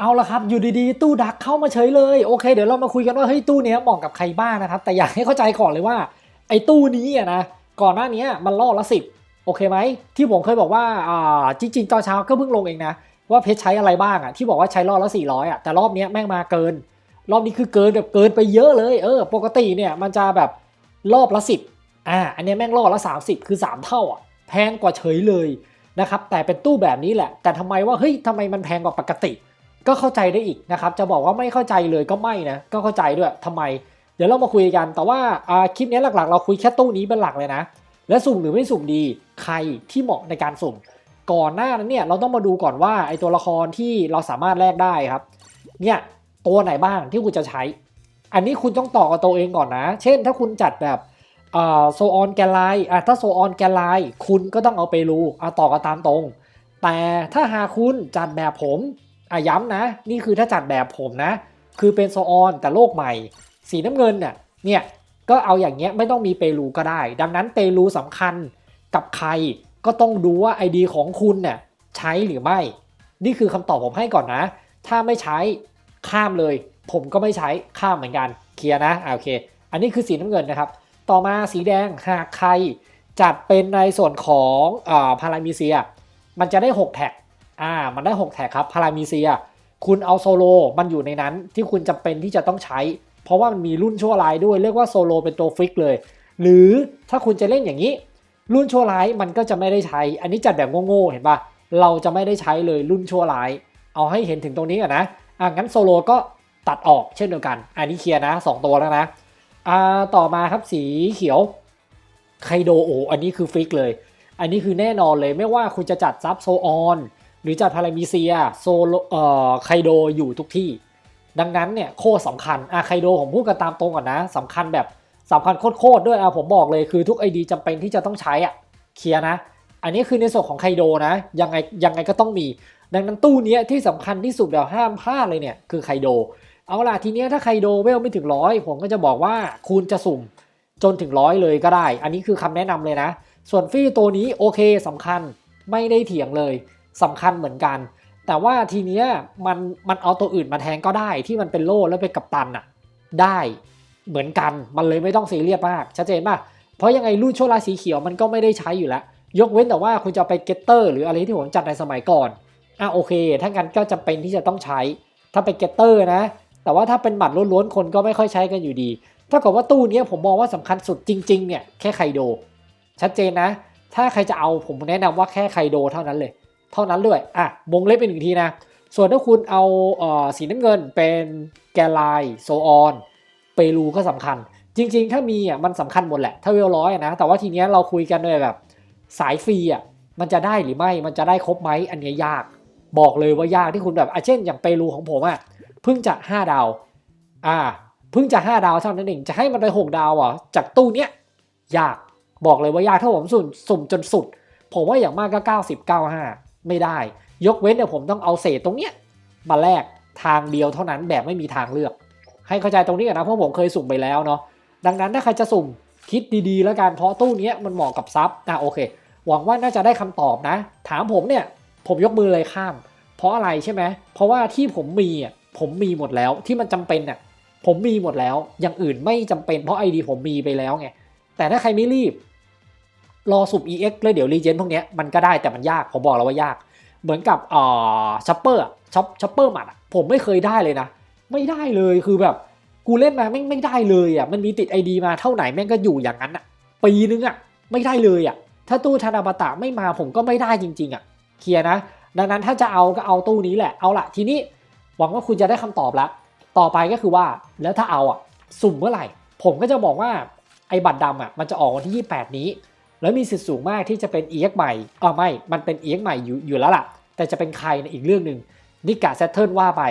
เอาละครับ อยู่ดีๆ ตู้ดักเข้ามาเฉยเลยโอเค เดี๋ยวเรามาคุยกันว่าเฮ้ยตู้เนี้ยเหมาะกับใครบ้างนะครับ แต่อยากให้เข้าใจก่อนเลยว่า ไอ้ตู้นี้อะนะก่อนหน้านี้มันล่อละสิบโอเคไหมที่ผมเคยบอกว่าอ่าจริงๆตอนเช้าก็เพิ่งลงเองนะว่าเพชรใช้อะไรบ้างอะที่บอกว่าใช้รอละ400อยอะแต่รอบนี้แม่งมาเกิน รอบนี้คือเกินแบบเกินไปเยอะเลยเออ ปกติเนี่ยมันจะแบบรอบละสิบอ่าอันนี้แม่งรอละ30คือ3เท่าอะแพงกว่าเฉยเลยนะครับแต่เป็นตู้แบบนี้แหละ แต่ทำไมว่าเฮ้ยทำไมมันแพงกว่าปกติ ก็เข้าใจได้อีกนะครับ จะบอกว่าไม่เข้าใจเลยก็ไม่นะ ก็เข้าใจด้วยทำไม เดี๋ยวเรามาคุยกัน แต่ว่าคลิปนี้หลักๆ เราคุยแค่ตู้นี้เป็นหลักเลยนะ และสุ่มหรือไม่สุ่มดี ใครที่เหมาะในการสุ่ม ก่อนหน้านั้นเนี่ยเราต้องมาดูก่อนว่าไอตัวละครที่เราสามารถแลกได้ครับ เนี่ยตัวไหนบ้างที่คุณจะใช้ อันนี้คุณต้องต่อกับตัวเองก่อนนะ เช่น ถ้าคุณจัดแบบโซออนแกนไลอะถ้าโซออนแกนไลคุณก็ต้องเอาไปรูอะต่อกันตามตรง แต่ถ้าหาคุณจัดแบบผม อะย้ำนะ นี่คือถ้าจัดแบบผมนะ คือเป็นโซออนแต่โลกใหม่ สีน้ำเงินเนี่ยเนี่ยก็เอาอย่างเงี้ยไม่ต้องมีเปรูก็ได้ ดังนั้นเปรูสำคัญกับใครก็ต้องดูว่า ID ของคุณเนี่ยใช้หรือไม่ นี่คือคำตอบผมให้ก่อนนะ ถ้าไม่ใช้ข้ามเลย ผมก็ไม่ใช้ข้ามเหมือนกันเคลียร์นะโอเค อันนี้คือสีน้ำเงินนะครับ ต่อมาสีแดงหากใครจัดเป็นในส่วนของอ่าพารามิเซีย มันจะได้ 6 แท็ก อ่า มันได้ 6แท็กครับพารามิเซีย คุณเอาโซโลมันอยู่ในนั้นที่คุณจำเป็นที่จะต้องใช้ เพราะว่ามันมีรุ่นชั่วร้ายด้วยเรียกว่าโซโลเป็นตัวฟิกเลย หรือถ้าคุณจะเล่นอย่างนี้ รุ่นชั่วร้ายมันก็จะไม่ได้ใช้ อันนี้จัดแบบโง่ๆเห็นปะเราจะไม่ได้ใช้เลยรุ่นชั่วร้าย เอาให้เห็นถึงตรงนี้ก่อนนะอะงั้นโซโลก็ตัดออกเช่นเดียวกัน อันนี้เคลียร์นะ 2 ตัวแล้วนะอ่าต่อมาครับสีเขียวไคโดโออันนี้คือฟิกเลย อันนี้คือแน่นอนเลยไม่ว่าคุณจะจัดซับโซออน หรือจัดพารามิเซียโซโลเอ่อไคโดอยู่ทุกที่ ดังนั้นเนี่ยโคตรสำคัญอะไคโดผมพูดกันตามตรงก่อนนะสำคัญแบบสำคัญโคตรๆด้วยอะผมบอกเลยคือทุก ID จำเป็นที่จะต้องใช้อะเคลียร์นะ อันนี้คือในส่วนของไคโดนะยังไงยังไงก็ต้องมี ดังนั้นตู้เนี้ยที่สำคัญที่สุดเดี๋ยวห้ามพลาดเลยเนี่ยคือไคโดเอาล่ะทีเนี้ยถ้าไคโดเวลไม่ถึงร้อยผมก็จะบอกว่าคุณจะสุ่มจนถึงร้อยเลยก็ได้ อันนี้คือคำแนะนำเลยนะ ส่วนฟรีตัวนี้โอเคสำคัญไม่ได้เถียงเลย สำคัญเหมือนกัน แต่ว่าทีเนี้ยมันมันเอาตัวอื่นมาแทนก็ได้ที่มันเป็นโล่แล้วเป็นกัปตันอะได้เหมือนกันมันเลยไม่ต้องซีเรียสมากชัดเจนป่ะเพราะยังไงรุ่นโชลาสีเขียวมันก็ไม่ได้ใช้อยู่แล้ว ยกเว้นแต่ว่าคุณจะไปเกตเตอร์หรืออะไรที่ผมจัดในสมัยก่อนอะโอเค ถ้างั้นก็จำเป็นที่จะต้องใช้ ถ้าเป็นเกตเตอร์นะ แต่ว่าถ้าเป็นหมัดล้วนๆคนก็ไม่ค่อยใช้กันอยู่ดีถ้ากับว่าตู้เนี้ยผมมองว่าสำคัญสุดจริง ๆ เนี่ยแค่ไคโด ชัดเจนนะ ถ้าใครจะเอาผมแนะนำว่าแค่ไคโดเท่านั้นเลย เท่านั้นด้วยอะวงเล็บเป็นหนึ่งทีนะ ส่วนถ้าคุณเอาเอ่อสีน้ำเงินเป็นแกลไลโซออนเปรูก็สำคัญ จริง ๆ ถ้ามีอะมันสำคัญหมดแหละ ถ้าเวลร้อยนะ แต่ว่าทีเนี้ยเราคุยกันด้วยแบบสายฟรีอะมันจะได้หรือไม่ มันจะได้ครบไหมอันเนี้ยยาก บอกเลยว่ายากที่คุณแบบอะเช่น อย่างเปรูของผมอะเพิ่งจะ 5 ดาว อ่า เพิ่งจะ 5 ดาวเท่านั้นเอง จะให้มันไป 6 ดาวอะ จากตู้เนี้ยยาก บอกเลยว่ายากถ้าผมสุ่มสุ่มจนสุด ผมว่าอย่างมากก็ 90 95 ไม่ได้ ยกเว้นเนี่ยผมต้องเอาเศษตรงเนี้ยมาแลกทางเดียวเท่านั้นแบบไม่มีทางเลือก ให้เข้าใจตรงนี้ก่อนนะเพราะผมเคยสุ่มไปแล้วเนาะดังนั้นถ้าใครจะสุ่มคิดดีๆ แล้วกันเพราะตู้เนี้ยมันเหมาะกับซับอะโอเค หวังว่าน่าจะได้คำตอบนะ ถามผมเนี่ยผมยกมือเลยข้าม เพราะอะไรใช่ไหมเพราะว่าที่ผมมีอะผมมีหมดแล้วที่มันจำเป็นอะผมมีหมดแล้ว อย่างอื่นไม่จำเป็นเพราะไอดีผมมีไปแล้วไงแต่ถ้าใครไม่รีบ รอสุ่ม EX เลยเดี๋ยวรีเจนพวกนี้มันก็ได้แต่มันยาก ผมบอกแล้วว่ายาก เหมือนกับอ่าชอปเปอร์ช็อปช็อปเปอร์หมัดผมไม่เคยได้เลยนะ ไม่ได้เลยคือแบบกูเล่นมาไม่ไม่ได้เลยอะมันมีติด ID มาเท่าไหนแม่งก็อยู่อย่างนั้นอะปีนึงอะไม่ได้เลยอะถ้าตู้ธนาบตะไม่มาผมก็ไม่ได้จริง ๆอะเคลียร์นะ ดังนั้นถ้าจะเอาก็เอาตู้นี้แหละเอาละทีนี้หวังว่าคุณจะได้คำตอบล้วต่อไปก็คือว่าแล้วถ้าเอาอะสุ่มเมื่อไหร่ ผมก็จะบอกว่าไอ้บัตรดำอะมันจะออกวันที่ 28 นี้ แล้วมีสิทธิ์สูงมากที่จะเป็น EX ใหม่อ๋อไม่ มันเป็น EX ใหม่อยู่อยู่แล้วล่ะ แต่จะเป็นใครในอีกเรื่องหนึ่งนิกาเซตเทิลว่าไป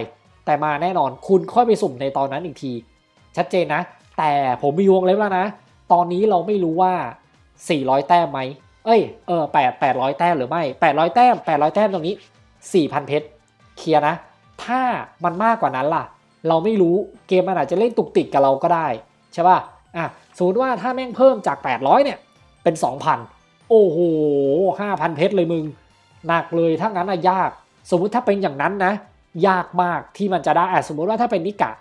แต่มาแน่นอนคุณค่อยไปสุ่มในตอนนั้นอีกที ชัดเจนนะ แต่ผมมีวงเล็บแล้วนะ ตอนนี้เราไม่รู้ว่า 400 แต้มไหมเอ้ยเออ8 800แต้มหรือไม่800แต้ม800แต้มตรงนี้4,000เพชรเคลียร์นะ ถ้ามันมากกว่านั้นล่ะ เราไม่รู้เกมมันอาจจะเล่นตุกติกกับเราก็ได้ ใช่ป่ะอะสมมติว่าถ้าแม่งเพิ่มจาก 800เนี่ย เป็น 2,000 โอ้โห 5,000 เพชรเลยมึง หนักเลยถ้างั้นอะยาก สมมุติถ้าเป็นอย่างนั้นนะ ยากมากที่มันจะได้อะสมมติว่าถ้าเป็นนิกะ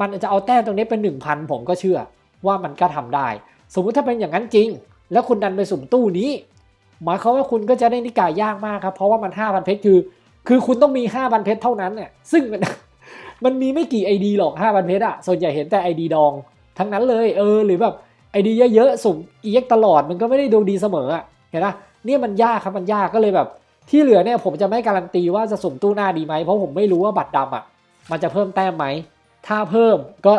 มันจะเอาแต้มตรงนี้เป็น 1,000 ผมก็เชื่อว่ามันก็ทำได้ สมมุติถ้าเป็นอย่างนั้นจริง แล้วคุณดันไปสุ่มตู้นี้ หมายความว่าคุณก็จะได้นิกายากมากครับ เพราะว่ามัน 5,000 เพชรคือ คือคุณต้องมี 5,000 เพชรเท่านั้นเนี่ย ซึ่งมันมันมีไม่กี่ ID หรอก 5,000 เพชรอะส่วนใหญ่เห็นแต่ ID ดอง ทั้งนั้นเลย เออ หรือแบบ ID เยอะๆสุ่ม EX ตลอดมันก็ไม่ได้ดูดีเสมออะเห็นปะเนี่ยมันยากครับมันยากก็เลยแบบ ที่เหลือเนี่ยผมจะไม่การันตีว่าจะสุ่มตู้หน้าดีไหมเพราะผมไม่รู้ว่าบัตรดำอะ มันจะเพิ่มแต้มไหมถ้าเพิ่มก็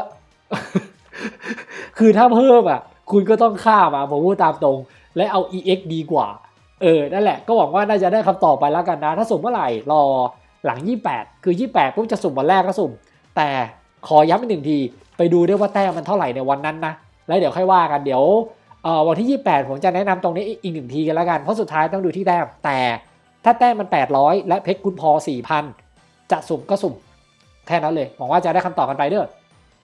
คือถ้าเพิ่มอะ คุณก็ต้องฆ่ามาผมพูดตามตรง และเอา EX ดีกว่า เออ นั่นแหละก็หวังว่าน่าจะได้คำตอบไปแล้วกันนะ ถ้าสุ่มเมื่อไหร่รอหลัง 28 คือ 28ปุ๊บจะสุ่มวันแรกก็สุ่ม แต่ขอย้ำอีกหนึ่งที ไปดูด้วยว่าแต้มมันเท่าไหร่ในวันนั้นนะ แล้วเดี๋ยวค่อยว่ากันเดี๋ยววันที่ 28 ผมจะแนะนำตรงนี้อีกหนึ่งทีกันแล้วกัน เพราะสุดท้ายต้องดูที่แต้มแต่ถ้าแต้มมัน 800 และเพชรคุณพอ 4,000 จะสุ่มก็สุ่ม แค่นั้นเลยหวังว่าจะได้คำตอบกันไปเด้อ